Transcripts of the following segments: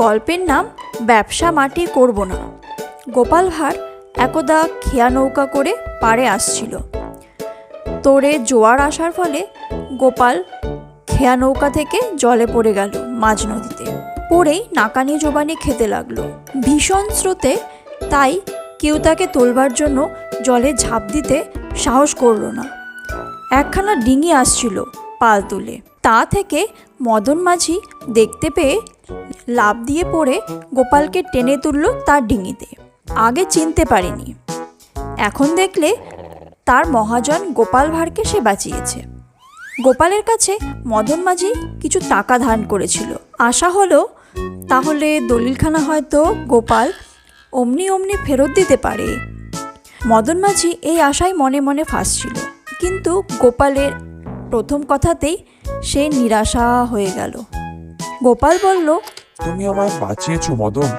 গল্পের নাম ব্যবসা মাটি করব না। গোপাল ভাঁড় একদা খেয়া নৌকা করে পাড়ে আসছিল। তোরে জোয়ার আসার ফলে গোপাল খেয়া নৌকা থেকে জলে পড়ে গেল মাঝ নদীতে। পড়েই নাকানি জোবানি খেতে লাগল। ভীষণ স্রোতে তাই কেউ তাকে তোলবার জন্য জলে ঝাঁপ দিতে সাহস করল না। একখানা ডিঙি আসছিল পাল তুলে। তা থেকে মদন মাঝি দেখতে পেয়ে লাভ দিয়ে পড়ে গোপালকে টেনে তুলল তার ডিঙিতে। আগে চিনতে পারেনি। এখন দেখলে তার মহাজন গোপাল ভাঁড়কে সে বাঁচিয়েছে। গোপালের কাছে মদন মাঝি কিছু টাকা ধান করেছিল। আশা হলো, তাহলে দলিলখানা হয়তো গোপাল অমনি অমনি ফেরত দিতে পারে। মদন মাঝি এই আশায় মনে মনে ফাঁসছিল। কিন্তু গোপালের প্রথম কথাতেই সে নিরাশা হয়ে গেল। গোপাল বলল তুমি আমায় বাঁচিয়েছো মদন।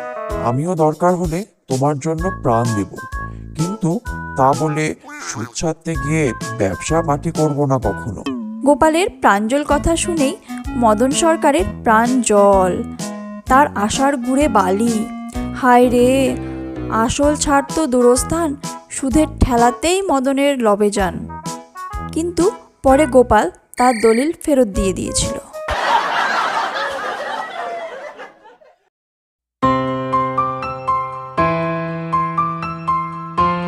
আমিও দরকার হলে তোমার জন্য প্রাণ দেব। কিন্তু তা বলে সুদ ছাড়তে গিয়ে ব্যবসা মাটি করব না কখনো? গোপালের প্রাঞ্জল কথা শুনেই মদন সরকারের প্রাণ জল তার আশার গুড়ে বালি। হায় রে আসল ছাড় তো দূরস্থান সুদের ঠেলাতেই মদনের লবে যান। কিন্তু পরে গোপাল তার দলিল ফেরত দিয়ে দিয়েছিল।